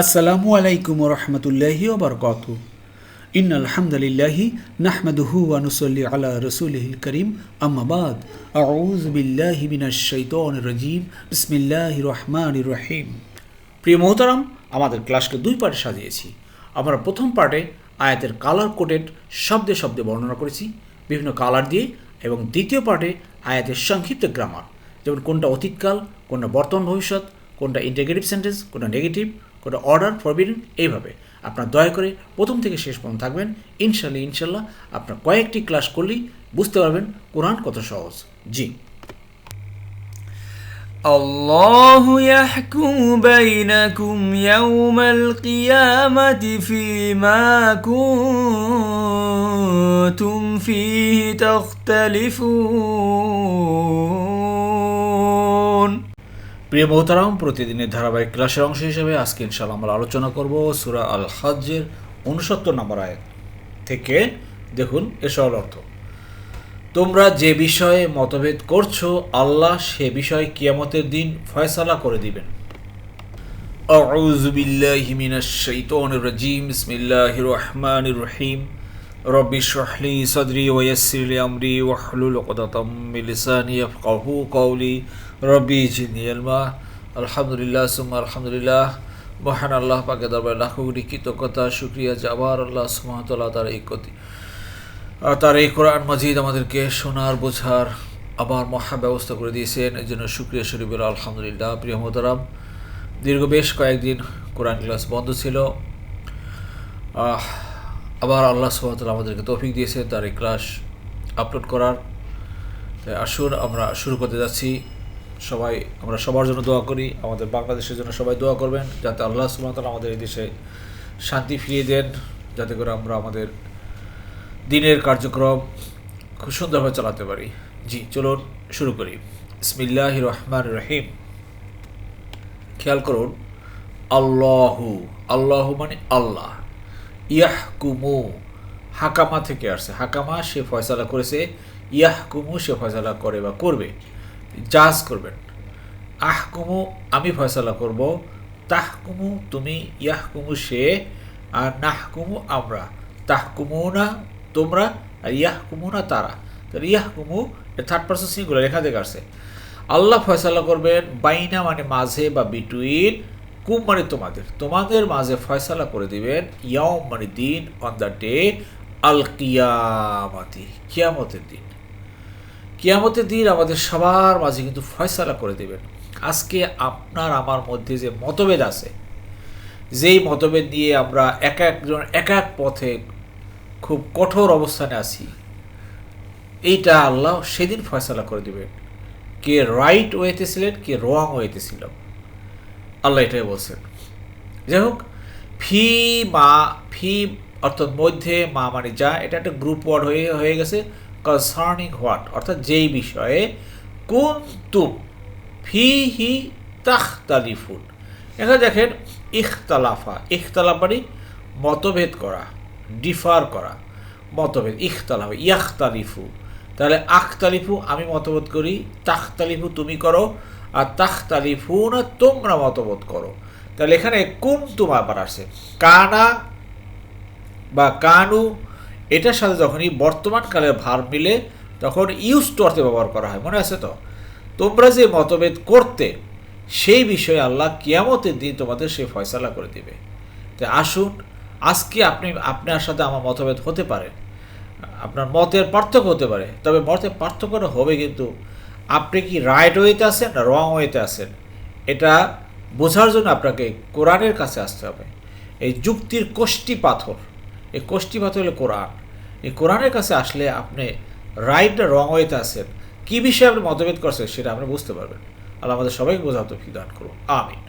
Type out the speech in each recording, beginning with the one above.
আসসালামু আলাইকুম রহমতুল্লাহি ওবরকাত ইন আলহামদুলিল্লাহি নাহমাদুহু ওয়া নুসাল্লি আলা রাসূলিহিল করিম। আম্মা বাদ। আউযু বিল্লাহি মিনাশ শাইতানির রাজিম। বিসমিল্লাহির রহমানির রহিম। প্রিয় মোহতারাম, আমাদের ক্লাসকে দুই পার্টে সাজিয়েছি। আমরা প্রথম পার্টে আয়াতের কালার কোডেড শব্দে শব্দে বর্ণনা করেছি, বিভিন্ন কালার দিয়ে, এবং দ্বিতীয় পার্টে আয়াতের সংক্ষিপ্ত গ্রামার। যেমন কোনটা অতীতকাল, কোনটা বর্তমান ভবিষ্যৎ, কোনটা ইন্টিগ্রেটিভ সেন্টেন্স, কোনটা নেগেটিভ কোনো অর্ডার ফরবিডেন এইভাবে। আপনার দয়া করে প্রথম থেকে শেষ পর্যন্ত থাকবেন। ইনশাল্লাহ ইনশাল্লাহ আপনার কয়েকটি ক্লাস করলেই বুঝতে পারবেন কোরআন কত সহজ। জি। الله يحكم بينكم يوم القيامة فيما كنتم فيه تختلفون প্রিয় মোহতারাম প্রতিদিনের ধারাবাহিক ক্লাসের অংশ হিসেবে আজকে ইনশাল্লাহ আমরা আলোচনা করব সুরা আল হজ্জের উনসত্তর নম্বর আয়াত থেকে দেখুন এসব অর্থ তোমরা যে বিষয়ে মতভেদ করছো আল্লাহ সে বিষয়ে কিয়ামতের দিন ফয়সালা করে দিবেন أعوذ بالله من الشيطان الرجيم بسم الله الرحمن الرحيم رب اشرح لي صدري ويسر لي أمري واحلل عقدة من لساني يفقهوا قولي ربي زدني علما الحمد لله ثم الحمد لله মহান আল্লাহ পাকে দরবারে লাখো কোটি কৃতজ্ঞতা শুক্রিয়া যে আবার আল্লাহ সুমতলা তার এই কতি আর তার এই কোরআন মাজিদ আমাদেরকে শোনার বোঝার আবার মহা ব্যবস্থা করে দিয়েছেন এই জন্য শুক্রিয়া শরীফের আলহামদুলিল্লাহ প্রিয় মোহতারাম দীর্ঘ বেশ কয়েকদিন কোরআন ক্লাস বন্ধ ছিল আহ, আবার আল্লাহ সুবাহতাল আমাদেরকে তৌফিক দিয়েছে, তার এই ক্লাস আপলোড করার। তাই আসুন, আমরা শুরু করতে যাচ্ছি। সবাই, আমরা সবার জন্য দোয়া করি, আমাদের বাংলাদেশের জন্য সবাই দোয়া করবেন, যাতে আল্লাহ সুবাহতাল আমাদের এই দেশে শান্তি ফিরিয়ে দেন, যাতে করে আমরা আমাদের দিনের কার্যক্রম খুব সুন্দরভাবে চালাতে পারি। জি, চলুন শুরু করি। ইসমিল্লাহ রহমান রহিম। খেয়াল করুন, আল্লাহু, আল্লাহ মানে আল্লাহ। ইয়াহকুমু, হাকামা থেকে আসছে। হাকামা সে ফয়সালা করেছে, ইয়াহকুমু সে ফয়সালা করে বা করবে জাজ করবেন আহকুমু, আমি ফয়সালা করব, তাহকুমু তুমি, ইয়াহকুমু সে, আর নাহকুমু আমরা। তাহকুমু না তোমরা, আর ইয়াহকুমু না তারা। তাহলে ইয়াহকুমু থার্ড পার্সন সিঙ্গুলার লেখা দেখে আসছে। আল্লাহ ফয়সালা করবেন বাইনা মানে মাঝে বা বিটুইন কুম মানে তোমাদের তোমাদের মাঝে ফয়সালা করে দিবেন ইয়াম মানে দিন অন দ্য ডে আল কিয়ামাতি, কিয়ামতের দিন। কিয়ামতের দিন আমাদের সবার মাঝে কিন্তু ফয়সালা করে দিবেন। আজকে আপনার, আমার মধ্যে যে মতভেদ আছে, যেই মতভেদ নিয়ে আমরা এক একজন, এক এক পথে খুব কঠোর অবস্থানে আছি, এইটা আল্লাহ সেদিন ফয়সালা করে দিবেন। কে রাইট ওয়েতে ছিলেন, কে রং ওয়েতে ছিল আল্লাহ এটাই বলছেন। যাই হোক, ফি মা, ফি অর্থাৎ মধ্যে মা মানে যা, এটা একটা গ্রুপ ওয়ার্ড হয়ে হয়ে গেছে কনসার্নিং হোয়াট অর্থাৎ যেই বিষয়ে কোন তুম ফি হি তাখতালিফুন। এখানে দেখেন, ইখতালাফা, ইখতালাফ মানে মতভেদ করা ডিফার করা, মতভেদ, ইখতালাফ, ইয়াখতালিফু। তাহলে আখতালিফু আমি মতভেদ করি, তাখতালিফু তুমি করো আর তাখতালিফু না তোমরা মতবোধ করো। তাহলে এখানে কোন তুম আবার আসে কানা বা কানু, এটার সাথে যখনই বর্তমান কালের ভার মিলে, তখন ইউজ টু অর্থে ব্যবহার করা হয়। মনে আছে তো? তোমরা যে মতভেদ করতে, সেই বিষয়ে আল্লাহ কিয়ামতের দিন তোমাদের সে ফয়সালা করে দিবে। তাই আসুন, আজকে আপনি, আপনার সাথে আমার মতভেদ হতে পারে। আপনার মতের পার্থক্য হতে পারে। তবে মতের পার্থক্যটা হবে কিন্তু আপনি কি রাইট ওয়েতে আছেন না রং ওয়েতে আছেন এটা বোঝার জন্য আপনাকে কোরআনের কাছে আসতে হবে এই যুক্তির কোষ্টি পাথর এই কোষ্টি পাথর হলো কোরআন এই কোরআনের কাছে আসলে আপনি রাইট না রং ওয়েতে আছেন কী বিষয়ে আপনি মতভেদ করছেন সেটা আপনি বুঝতে পারবেন আল্লাহ আমাদের সবাইকে বোঝাতে দান করুন আমিন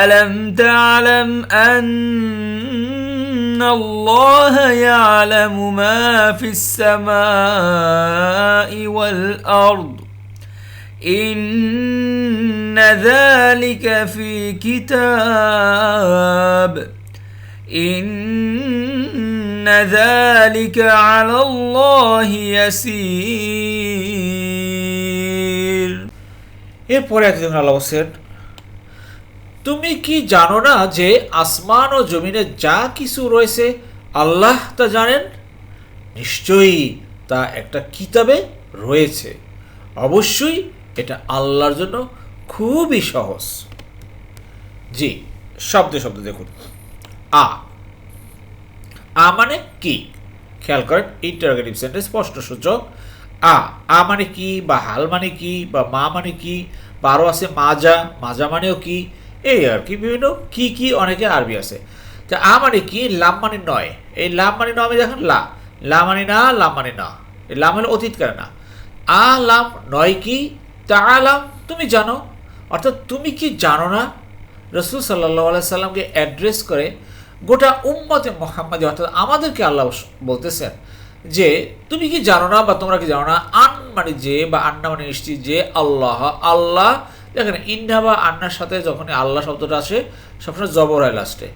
ألم تعلم أن الله يعلم ما في السماء والأرض إن ذلك في كتاب إن ذلك على الله يسير এরপরে একদিন আল্লাহ বলছেন তুমি কি জানো না যে আসমান ও জমিনে যা কিছু রয়েছে, আল্লাহ তা জানেন? নিশ্চয়ই তা একটা কিতাবে রয়েছে। অবশ্যই এটা আল্লাহর জন্য খুবই সহজ। জি, শব্দে শব্দ দেখুন। আ আ মানে কি? খেয়াল করেন ইন্টারোগেটিভ সেন্টেন্স স্পষ্ট সূচক। আ আ মানে কি, বা হাল মানে কি, বা মা মানে কি বারো আছে মাজা মাজা মানেও কি এই আর কি, বিভিন্ন কি কি অনেকে আরবি আছে। তা আ মানে কি? লাম মানে নয়। এই লাম মানে নয় আমি দেখেন, লা। লা মানে না, লাম মানে না। এই লাম হলো অতীত করে না। আ, লাম নয় কি? তা আলাম তুমি জানো। অর্থাৎ তুমি কি জানো না? রসুল সাল্লাহ সাল্লামকে অ্যাড্রেস করে গোটা উম্মতে মোহাম্মদ, অর্থাৎ আমাদেরকে আল্লাহ বলতেছেন যে, তুমি কি জানো না বা তোমরা কি জানো না? আন মানে যে বা আন্না মানে নিশ্চিত যে আল্লাহ আল্লাহ দেখেন, ইন্না বা আন্নার সাথে যখন আল্লাহ শব্দটা আসে, সবসময় জবর হয় লাস্টে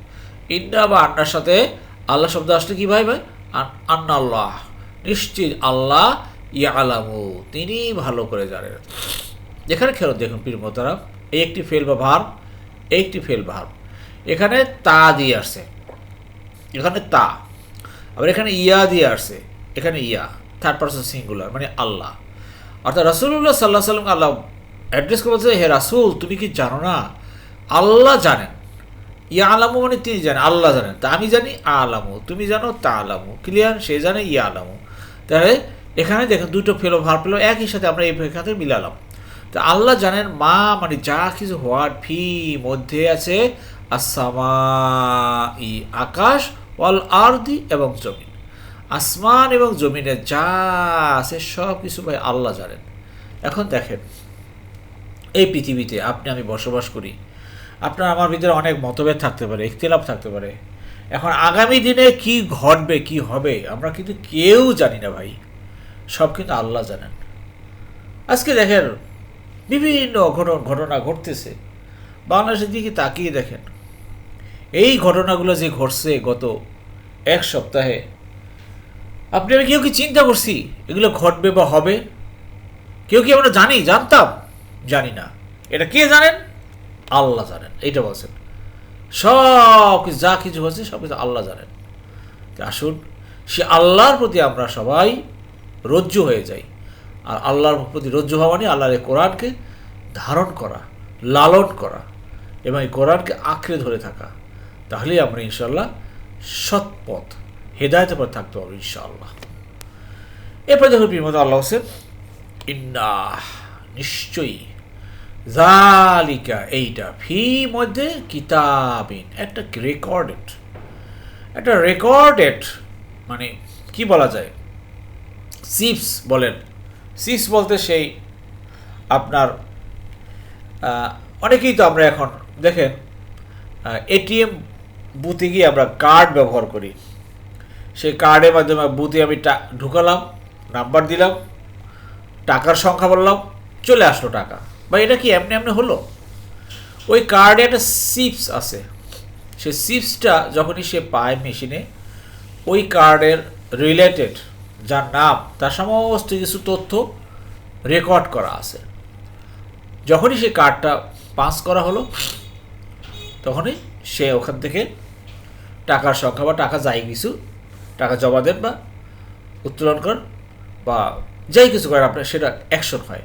ইন্না বা আন্নার সাথে আল্লাহ শব্দ আসলে কি ভাই ভাই? আন- আন্না আল্লাহ নিশ্চিত আল্লাহ ইয়া আলামু তিনি ভালো করে জানেন। এখানে খেলো দেখুন পীর মোতারাম এই একটি ফেল বা ভার একটি ফেল ভার। এখানে তা দিয়ে আসছে। এখানে তা। আবার এখানে ইয়া দিয়ে আসছে। এখানে ইয়া। থার্ড পার্সন সিঙ্গুলার মানে আল্লাহ। অর্থাৎ রাসুল্লাহ সাল্লাহ সাল্লাম আল্লাহ অ্যাড্রেস করে বলছে, হে রাসুল, তুমি কি জানো না? আল্লাহ জানেন। ইয়া আলামু মানে তিনি জানেন, আল্লাহ জানেন। তা আমি জানি আ আলামু। তুমি জানো, তা আলামু। ক্লিয়ার? সে জানে ইয়া আলামু তাহলে এখানে দেখেন দুটো ফেলো, ভার পেল একই সাথে আমরা এই খাতে মিলালাম। তো আল্লাহ জানেন, মা মানে যা কিছু হওয়ার ফি মধ্যে আছে আসামা ই আকাশ, ওয়াল আরদি এবং জমিন। আসমান এবং জমিনে যা আছে সব কিছু ভাই আল্লাহ জানেন। এখন দেখেন এই পৃথিবীতে আপনি, আমি বসবাস করি। আপনার, আমার ভিতরে অনেক মতভেদ থাকতে পারে, ইখতিলাফ থাকতে পারে। এখন আগামী দিনে কি ঘটবে, কি হবে, আমরা কিন্তু কেউ জানি না ভাই। সব কিন্তু আল্লাহ জানেন। আজকে দেখেন, বিভিন্ন ঘটনা ঘটনা ঘটতেছে। বাংলাদেশের দিকে তাকিয়ে দেখেন। এই ঘটনাগুলো যে ঘটছে গত এক সপ্তাহে, আপনি, আমি কেউ কি চিন্তা করছি এগুলো ঘটবে বা হবে? কেউ কি আমরা জানি? জানতাম। জানি না। এটা কে জানেন? আল্লাহ জানেন। এইটা বলছেন। সব কিছু, যা কিছু হয়েছে, সব কিছু আল্লাহ জানেন। আসুন, সে আল্লাহর প্রতি আমরা সবাই রজ্জু হয়ে যাই। আর আল্লাহর প্রতি রজ্জু হওয়া মানে আল্লাহর এই কোরআনকে ধারণ করা, লালন করা এবং এই কোরআনকে আঁকড়ে ধরে থাকা। তাহলেই আমরা ইনশাল্লাহ সৎপথ, হেদায়তের পর থাকতে পারব ইনশাআল্লাহ। এরপর দেখুন বিমত আল্লাহ হোসেন ইন্না নিশ্চয়ই জালিকা এইটা। ফি মধ্যে কিতাবিন, একটা রেকর্ডেড একটা রেকর্ডেড মানে কি বলা যায়? সিপস বলেন। সিপস বলতে সেই আপনার অনেকেই তো আমরা এখন দেখেন এটিএম বুথে গিয়ে আমরা কার্ড ব্যবহার করি। সেই কার্ডের মাধ্যমে বুথে আমি ঢুকালাম নাম্বার দিলাম, টাকার সংখ্যা বললাম, চলে আসলো টাকা। বা এটা কি এমনি এমনি হলো? ওই কার্ডে একটা সিপস আছে। সে সিপসটা যখনই সে পায় মেশিনে ওই কার্ডের রিলেটেড যার নাম, তার সমস্ত কিছু তথ্য রেকর্ড করা আছে। যখনই সে কার্ডটা পাস করা হলো, তখনই সে ওখান থেকে টাকার সংখ্যা বা টাকা যাই কিছু, টাকা জমা দেন বা উত্তোলন করেন বা যাই কিছু করেন আপনার সেটা অ্যাকশন হয়।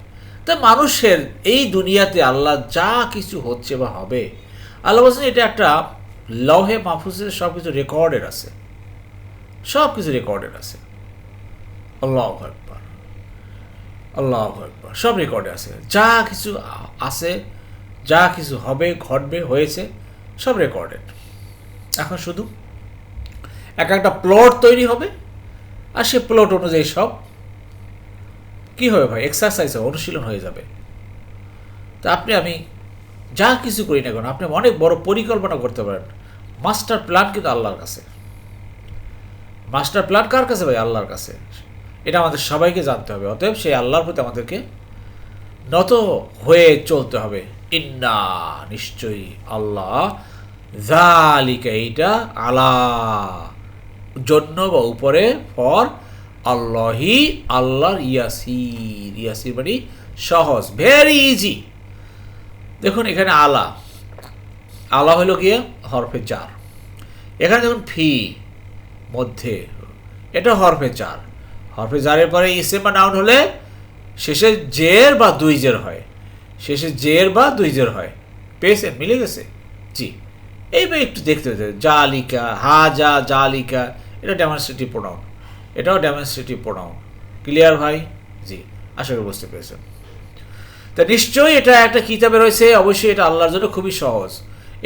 তা মানুষের এই দুনিয়াতে আল্লাহ যা কিছু হচ্ছে বা হবে, আল্লাহ বলছেন এটা একটা লহে মাহফুজের সব কিছু রেকর্ডেড আছে। সব কিছু রেকর্ডেড আছে। আল্লাহ একবার আল্লাহ একবার সব রেকর্ডে আছে। যা কিছু আছে, যা কিছু হবে, ঘটবে, হয়েছে, সব রেকর্ডেড এখন শুধু এক একটা প্লট তৈরি হবে, আর সে প্লট অনুযায়ী সব কি হবে ভাই? এক্সারসাইজ হবে অনুশীলন হয়ে যাবে। তা আপনি, আমি যা কিছু করি না কেন, আপনি অনেক বড় পরিকল্পনা করতে পারেন। মাস্টার প্ল্যান কিন্তু আল্লাহর কাছে। মাস্টার প্ল্যান কার কাছে ভাই? আল্লাহর কাছে। এটা আমাদের সবাইকে জানতে হবে। অতএব সেই আল্লাহর প্রতি আমাদেরকে নত হয়ে চলতে হবে। ইন্না নিশ্চয়ই আল্লাহ জালিকা এইটা আলা, জন্য বা উপরে, ফর আল্লাহি আল্লাহর ইয়াসির। ইয়াসির মানে সহজ ভেরি ইজি দেখুন এখানে আলা। আলা হলো গিয়ে হরফে চার এখানে দেখুন ফি, মধ্যে। এটা হরফে চার হরফে জারের পরে ইসেম বা নাউন হলে শেষে জের বা দুই জের হয়। শেষে জের বা দুই জের হয়। পেয়েছেন মিলে গেছে? জি। এইবার একটু দেখতে জালিকা হা যা জালিকা, এটা ডেমনস্ট্রেটিভ প্রোনাউন এটাও ডেমনস্ট্রেটিভ প্রোনাউন ক্লিয়ার ভাই জি আশা করি বুঝতে পেরেছেন তা নিশ্চয়ই এটা একটা কিতাবে রয়েছে অবশ্যই এটা আল্লাহর জন্য খুবই সহজ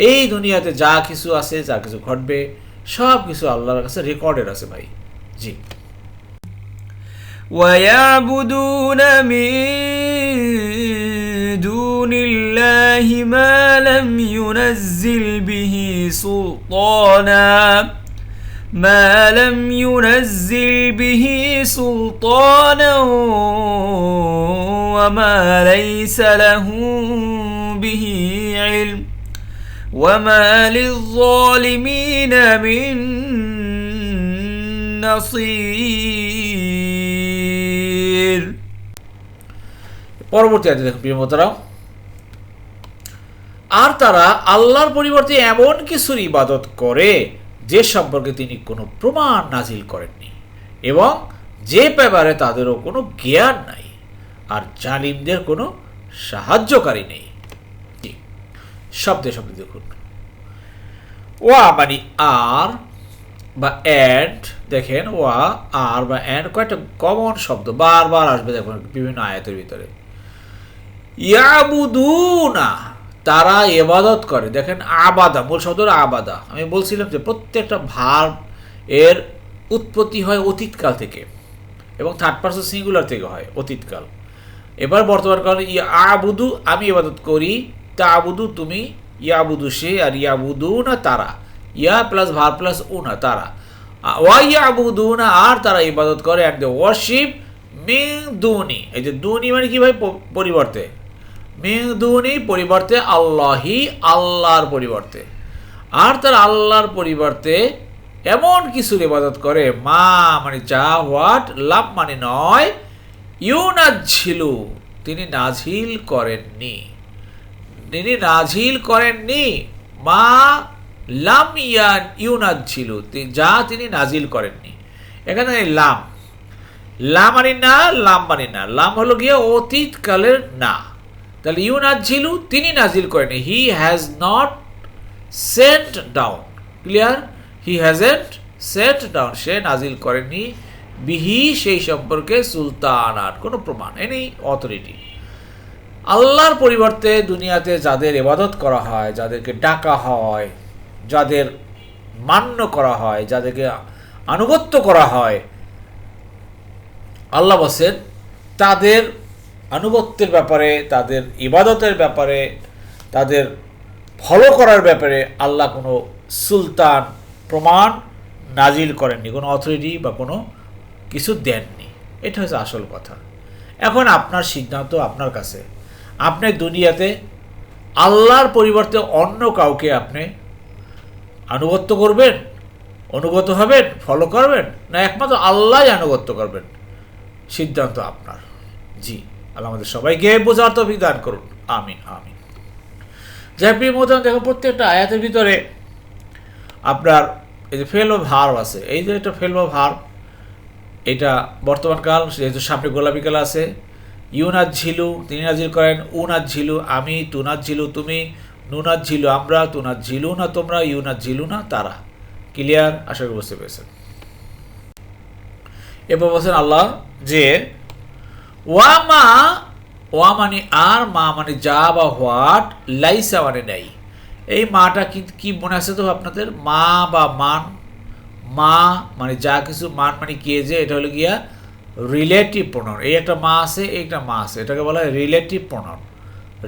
এই দুনিয়াতে যা কিছু আছে যা কিছু ঘটবে সব কিছু আল্লাহর কাছে রেকর্ডেড আছে ভাই জি ويعبدون من دون الله ما لم ينزل به سلطانا ما لم ينزل به سلطانا وما ليس له به علم وما للظالمين من نصير পরবর্তী আয়াতে দেখুন প্রিয় মোতারাম আর তারা আল্লাহর পরিবর্তে এমন কিছুর ইবাদত করে যে সম্পর্কে তিনি কোনো প্রমাণ নাজিল করেননি এবং যে ব্যাপারে তাদেরও কোনো জ্ঞান নাই আর জালিমদের কোনো সাহায্যকারী নেই। শব্দে শব্দে দেখুন। ওয়া মানে আর বা অ্যান্ড দেখেন, ওয়া, আর বা অ্যান্ড কয়েকটা কমন শব্দ বারবার আসবে, দেখুন, বিভিন্ন আয়াতের ভিতরে। ইয়াবুদুনা তারা এবাদত করে। দেখেন আবাদা, মূল শব্দ আবাদা। আমি বলছিলাম যে প্রত্যেকটা ভার এর উৎপত্তি হয় অতীতকাল থেকে এবং থার্ড পার্সন সিঙ্গুলার থেকে হয় অতীতকাল। এবার বর্তমান কালে ইয়া আবুদু আমি ইবাদত করি তা আবুদু তুমি, ইয়াবুদু সে আর ইয়াবুদু না তারা। ইয়া প্লাস ভার প্লাস উনা, তারা। আ- ওয়া ইয়াবুদু না আর তারা ইবাদত করে অ্যান্ড দ্য ওয়ার্শিপ মিং দুনি। এই যে দুনি মানে কি ভাই? পরিবর্তে। মিং দুনি পরিবর্তে আল্লাহি, আল্লাহর পরিবর্তে। আর তার আল্লাহর পরিবর্তে এমন কিছুর ইবাদত করে, মা মানে যা হোয়াট, লাভ মানে নয় ইউনাজিলু তিনি নাজিল করেননি। তিনি নাজিল করেননি, মা লাম ইয়ান ইউনাজ ছিল যা তিনি নাজিল করেননি। এখানে লাম। লাম মানে না, লাম মানে না। লাম হলো গিয়ে অতীতকালের না। তাহলে ইউ ছিল তিনি নাজিল করেনি। He has not sent down. Clear? He hasn't sent down. সে নাজিল করেনি বিহি সেই সম্পর্কে সুলতান আর কোনো প্রমাণ এনি অথরিটি। আল্লাহর পরিবর্তে দুনিয়াতে যাদের এবাদত করা হয়, যাদেরকে ডাকা হয়, যাদের মান্য করা হয়, যাদেরকে আনুগত্য করা হয়, আল্লাহ বসেন তাদের আনুগত্যের ব্যাপারে, তাদের ইবাদতের ব্যাপারে, তাদের ফলো করার ব্যাপারে আল্লাহ কোনো সুলতান প্রমাণ নাজিল করেননি, কোনো অথরিটি বা কোনো কিছু দেননি। এটা হচ্ছে আসল কথা। এখন আপনার সিদ্ধান্ত আপনার কাছে। আপনি দুনিয়াতে আল্লাহর পরিবর্তে অন্য কাউকে আপনি আনুগত্য করবেন, অনুগত হবেন ফলো করবেন, না একমাত্র আল্লাহই আনুগত্য করবেন? সিদ্ধান্ত আপনার। জি। আল্লাহ আমাদের সবাইকে বোঝার তো বিধান করুন। আমিন আমিন। যাই প্রিয় মতন দেখো প্রত্যেকটা আয়াতের ভিতরে আপনার এই যে ফেল ও ভার আছে, এই যে একটা ফেল অফ ভার এটা বর্তমান কাল, যেহেতু সামনে গোলাপি কাল আছে ইউনাজ ঝিলু, তিনি নাজিল করেন উনাজ ঝিলু, আমি তুনাজ ঝিলু, তুমি নুনাজ ঝিলু, আমরা তুনাজ ঝিলু না তোমরা ইউনাজ ঝিলু না তারা। ক্লিয়ার? আশা করি বুঝতে পেরেছেন। এরপর বলছেন আল্লাহ যে ওয়া মা ওয়া মানে আর মা মানে যা বা হোয়াট, লাইসা মানে নেই। এই মাটা কি কি মনে আছে তো আপনাদের? মা বা মান, মা মানে যা কিছু, মান মানে কে যে, এটা হলো গিয়া রিলেটিভ প্রোনাউন এই একটা মা আছে এই একটা মা আছে, এটাকে বলা হয় রিলেটিভ প্রোনাউন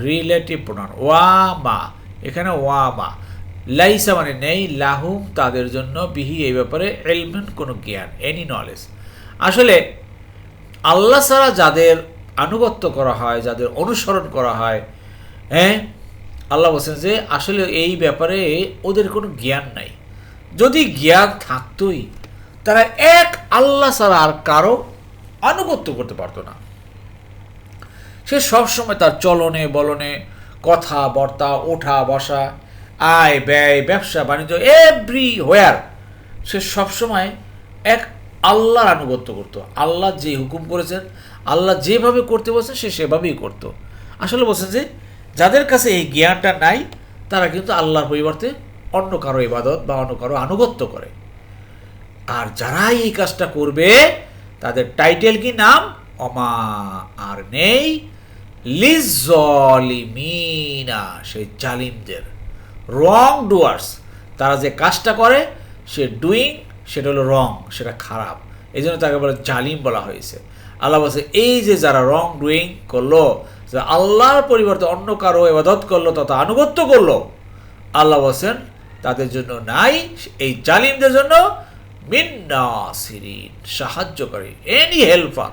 রিলেটিভ প্রোনাউন ওয়া মা এখানে ওয়া মা লাইসা মানে নেই, লাহুম তাদের জন্য বিহি এই ব্যাপারে এলমেন কোনো জ্ঞান এনি নলেজ আসলে আল্লাহ ছাড়া যাদের আনুগত্য করা হয়, যাদের অনুসরণ করা হয় হ্যাঁ? আল্লাহ বলছেন যে, আসলে এই ব্যাপারে ওদের কোনো জ্ঞান নাই। যদি জ্ঞান থাকতোই, তারা এক আল্লাহ ছাড়া আর কারও আনুগত্য করতে পারতো না। সে সবসময় তার চলনে, বলনে, কথা, বার্তা, ওঠা, বসা, আয়, ব্যয়, ব্যবসা, বাণিজ্য এভরি হোয়ার সে সবসময় এক আল্লাহর আনুগত্য করতো। আল্লাহ যে হুকুম করেছেন, আল্লাহ যেভাবে করতে বলছেন সে সেভাবেই করতো। আসলে বলছেন যে, যাদের কাছে এই জ্ঞানটা নাই, তারা কিন্তু আল্লাহর পরিবর্তে অন্য কারও ইবাদত বা অন্য কারও আনুগত্য করে। আর যারা এই কাজটা করবে, তাদের টাইটেল কি নাম? অমা, আর নেই লিজলিমিনা সেই জালিমদের। রং ডুয়ার্স তারা যে কাজটা করে, সে ডুইং সেটা হলো রং, সেটা খারাপ। এই জন্য তাকে বলে জালিম বলা হয়েছে। আল্লাহ বলছে, এই যে যারা রং ডুইং করল, যে আল্লাহর পরিবর্তে অন্য কারও এবাদত করল তথা আনুগত্য করল, আল্লাহ বলছেন, তাদের জন্য নাই, এই জালিমদের জন্য সাহায্যকারী এনি হেল্পার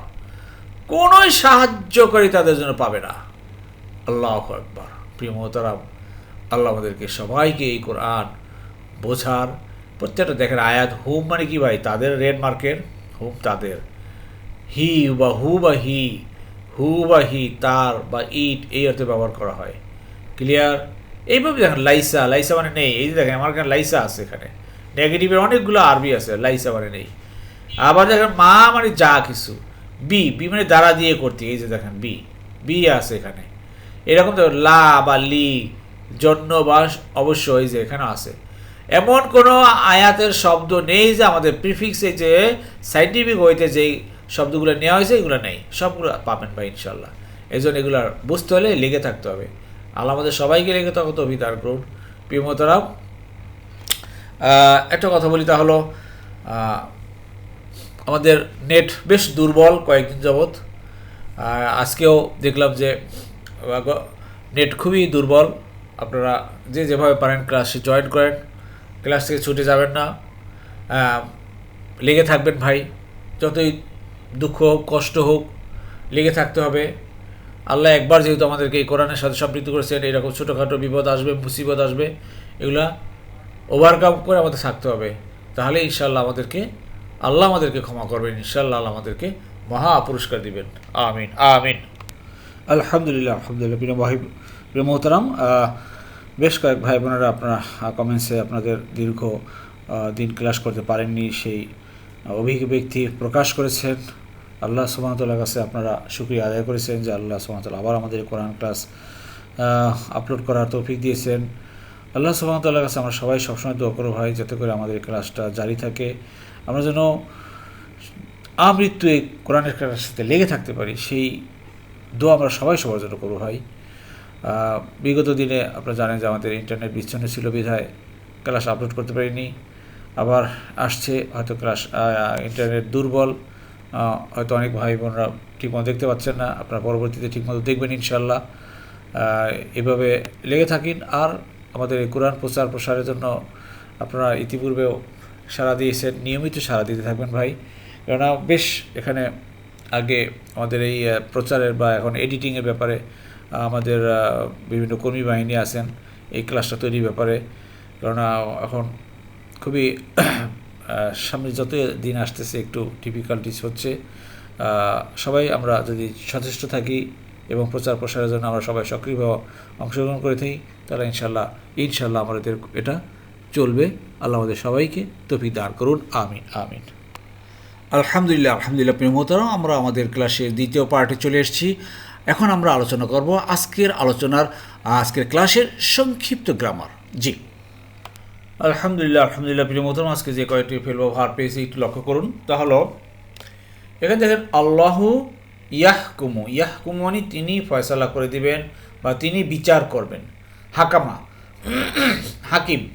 কোনোই সাহায্যকারী তাদের জন্য পাবে না। আল্লাহ একবার প্রিয় মোহতারাম, আল্লাহ আমাদেরকে সবাইকে এই কোরআন বোঝার প্রত্যেকটা দেখেন আয়াত, হুম মানে কি ভাই? তাদের রেড মার্কের? হুম তাদের। হি বা হু বা হি, হু বা হি, তার বা ইট, এই অর্থে ব্যবহার করা হয়। ক্লিয়ার এইভাবে দেখেন লাইসা লাইসা মানে নেই। এই যে দেখেন, আমার এখানে লাইসা আছে এখানে। নেগেটিভের অনেকগুলো আরবি আছে, লাইসা মানে নেই। আবার দেখেন মা মানে যা কিছু। বি বি মানে দ্বারা দিয়ে করতে, এই যে দেখেন, বি। বি আছে এখানে। এরকম তো লা বা লি, জন্য বা অবশ্যই যে এখানে আছে। এমন কোনো আয়াতের শব্দ নেই যে আমাদের প্রিফিক্সে যে সাইন্টিফিক ওয়েতে যেই শব্দগুলো নেওয়া হয়েছে, এগুলো নেই। সবগুলো পাবেন ভাই ইনশাল্লাহ এই জন্য এগুলো বুঝতে হলে লেগে থাকতে হবে। আল্লাহ আমাদের সবাইকে লেগে থাকো তো বিদার করুন। প্রিয়মতরাম একটা কথা বলি তা হলো আমাদের নেট বেশ দুর্বল কয়েকদিন যাবৎ। আজকেও দেখলাম যে নেট খুবই দুর্বল। আপনারা যে যেভাবে পারেন ক্লাসে জয়েন করেন। ক্লাস থেকে ছুটে যাবেন না। লেগে থাকবেন ভাই। যতই দুঃখ হোক, কষ্ট হোক, লেগে থাকতে হবে। আল্লাহ একবার যেহেতু আমাদেরকে এই কোরআনের সাথে সম্পৃক্ত করেছেন, এরকম ছোটোখাটো বিপদ আসবে, মুসিবত আসবে, এগুলা ওভারকাম করে আমাদের থাকতে হবে। তাহলে ইনশাল্লাহ আমাদেরকে, আল্লাহ আমাদেরকে ক্ষমা করবেন ইনশাল্লাহ আল্লাহ আমাদেরকে মহা পুরস্কার দিবেন। আমিন আমিন। আলহামদুলিল্লাহ আলহামদুলিল্লাহ মোহতারাম বেশ কয়েক ভাই বোনেরা আপনারা কমেন্টসে আপনাদের দীর্ঘ দিন ক্লাস করতে পারেননি, সেই অভিজ্ঞ ব্যক্তি প্রকাশ করেছেন। আল্লাহ সুবাহতাল্লাহ কাছে আপনারা সুক্রিয়া আদায় করেছেন যে আল্লাহ সুবাহতাল্লাহ আবার আমাদের কোরআন ক্লাস আপলোড করার তৌফিক দিয়েছেন। আল্লাহ সুবাহতাল্লাহ কাছে আমরা সবাই সবসময় দোয়া করব ভাই, যাতে করে আমাদের ক্লাসটা জারি থাকে। আমরা যেন আমৃত্যু এই কোরআনের ক্লাসের সাথে লেগে থাকতে পারি, সেই দোয়া আমরা সবাই সবার জন্য করব ভাই। বিগত দিনে আপনারা জানেন যে আমাদের ইন্টারনেট বিচ্ছিন্ন ছিল বিধায় ক্লাস আপলোড করতে পারিনি। আবার আসছে, হয়তো ক্লাস ইন্টারনেট দুর্বল। হয়তো অনেক ভাই বোনরা ঠিকমতো দেখতে পাচ্ছেন না। আপনারা পরবর্তীতে ঠিকমতো দেখবেন ইনশাল্লাহ এভাবে লেগে থাকেন। আর আমাদের এই কোরআন প্রচার প্রসারের জন্য আপনারা ইতিপূর্বেও সাড়া দিয়েছেন। নিয়মিত সাড়া দিতে থাকবেন ভাই। কেননা বেশ এখানে আগে আমাদের এই প্রচারের বা এখন এডিটিংয়ের ব্যাপারে আমাদের বিভিন্ন কর্মী বাহিনী আছেন এই ক্লাসটা তৈরির ব্যাপারে। কেননা, এখন খুবই সামনে যত দিন আসতেছে, একটু ডিফিকাল্টিস হচ্ছে। সবাই আমরা যদি সচেষ্ট থাকি এবং প্রচার প্রসারের জন্য আমরা সবাই সক্রিয়ভাবে অংশগ্রহণ করে থাকি, তাহলে ইনশাল্লাহ ইনশাল্লাহ আমাদের এটা চলবে। আল্লাহ আমাদের সবাইকে তফিক দান করুন। আমিন আমিন। আলহামদুলিল্লাহ আলহামদুলিল্লাহ প্রিয় মোহতারাম, আমরা আমাদের ক্লাসের দ্বিতীয় পার্টে চলে এসেছি। এখন আমরা আলোচনা করব আজকের আলোচনার, আজকের ক্লাসের সংক্ষিপ্ত গ্রামার জি। আলহামদুলিল্লাহ আলহামদুলিল্লাহ, প্রিয় মোহতারাম আজকে যে কয়েকটি ফেলব ভার পেয়েছি, একটু লক্ষ্য করুন। তা হলো, এখানে দেখেন, আল্লাহু ইয়াহকুমু। ইয়াহকুমু মানে তিনি ফয়সালা করে দিবেন বা তিনি বিচার করবেন। হাকামা, হাকিম,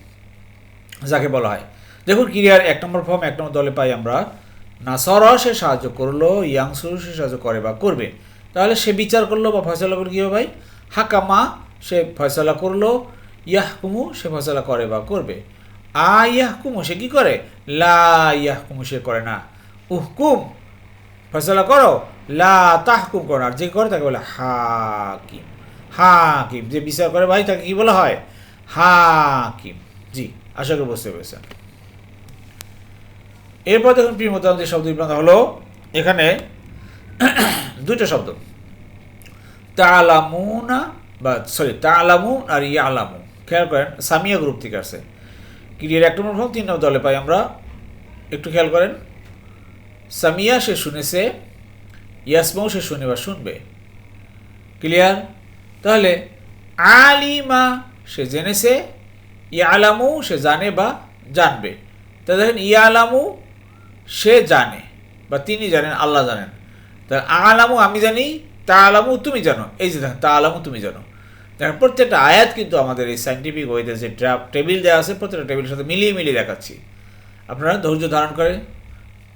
যাকে বলা হয়। দেখুন ক্রিয়ার এক নম্বর ফর্ম এক নম্বর দলে পাই আমরা। নাসরা সে সাহায্য করল ইয়াংসুর সে সাহায্য করে বা করবে। তাহলে সে বিচার করল বা ফয়সলা করল কী হবে ভাই? হাকামা, সে ফয়সলা করল, ইয়াহকুমু, সে ফয়সলা করে বা করবে। আ ইয়াহকুমু, সে কী করে? লা ইয়াহকুমু, সে করে না। উহকুম, ফয়সলা করো। লা তাহকুম করো আর যে করে তাকে বলে হাকিম। হাকিম। যে বিচার করে ভাই, তাকে কি বলা হয়? হাকিম। জি, আশা করি বুঝতে পেরেছেন। এরপর দেখুন প্রিয় মতামত যে শব্দ বিভ্রান্ত হলো। এখানে দুটো শব্দ। তালামুনা বা সরি তালামুন আর ইয়ালামু। খেয়াল করেন, সামিয়া গ্রুপ থেকে আসছে। ক্রিয়ার এক নম্বর ফর্ম তিন নম্বর দলে পাই আমরা। একটু খেয়াল করেন। সামিয়া সে শুনেছে ইয়াসমাও সে শুনে বা শুনবে। ক্লিয়ার? তাহলে আলিমা সে জেনেছে, ইয়ালামু সে জানে বা জানবে। তা দেখেন, ইয়ালামু সে জানে বা তিনি জানেন, আল্লাহ জানেন। তা আলামু আমি জানি তা আলামু তুমি জানো। এই যে তা আলামু তুমি জানো। দেখেন, প্রত্যেকটা আয়াত কিন্তু আমাদের এই সাইন্টিফিক ওয়েতে যে টেবিল দেওয়া আছে, প্রত্যেকটা টেবিলের সাথে মিলিয়ে মিলিয়ে দেখাচ্ছি। আপনারা ধৈর্য ধারণ করে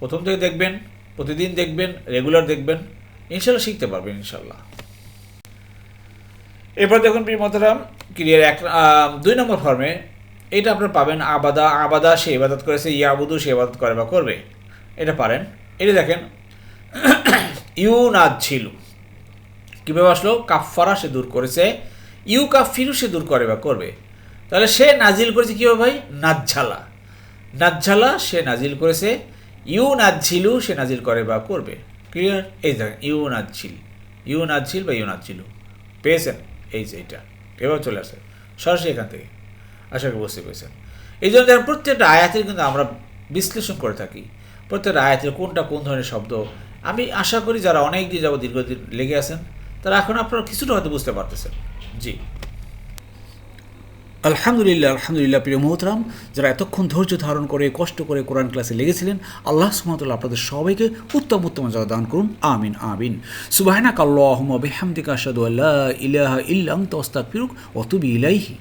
প্রথম থেকে দেখবেন, প্রতিদিন দেখবেন রেগুলার দেখবেন। ইনশাল্লাহ শিখতে পারবেন ইনশাল্লাহ এরপর দেখুন, প্রিয় মতারাম ক্রিয়ার এক দুই নম্বর ফর্মে এটা আপনারা পাবেন, আবাদা আবাদা সে ইবাদত করেছে, ইয়াবুদু সে ইবাদত করে বা করবে। এটা পারেন। এটা দেখেন ইউ নাজ ছিল। কীভাবে আসলো? কাফারা সে দূর করেছে। ইউ কাফিরু সে দূর করে বা করবে। তাহলে সে নাজিল করেছে কীভাবে ভাই? নাজ্ঝালা নাজ্ঝালা সে নাজিল করেছে। ইউ নাজ্ঝিলু সে নাজিল করে বা করবে। ক্লিয়ার এই দেখেন ইউ নাজ্ঝিল ইউ নাজ্ঝিল বা ইউ নাজ্ঝিলু পেয়েছেন? এই যে এইটা এবার চলে আসে। সরাসরি এখান থেকে। আশা করি বুঝতে পেরেছেন। এই জন্য দেখেন, প্রত্যেকটা আয়াতের কিন্তু আমরা বিশ্লেষণ করে থাকি। প্রত্যেকটা আয়াতের কোনটা কোন ধরনের শব্দ আমি আশা করি যারা অনেক দিন যাব দীর্ঘদিন লেগে আছেন, তারা এখন আপনারা কিছুটা হয়তো বুঝতে পারতেছেন। জি। আলহামদুলিল্লাহ আলহামদুলিল্লাহ, প্রিয় মোহতরাম, যারা এতক্ষণ ধৈর্য ধারণ করে, কষ্ট করে কোরআন ক্লাসে লেগেছিলেন, আল্লাহ সুমতুল্লাহ আপনাদের সবাইকে উত্তম উত্তম যা দান করুন, আমিন আমিন। সুবাহানা কাল্লাহম বেহামদিকা আসাদু আল্লাহ ইলাহা ইল্লাং তস্তাক ফিরুক অতুবি ইলাইহি।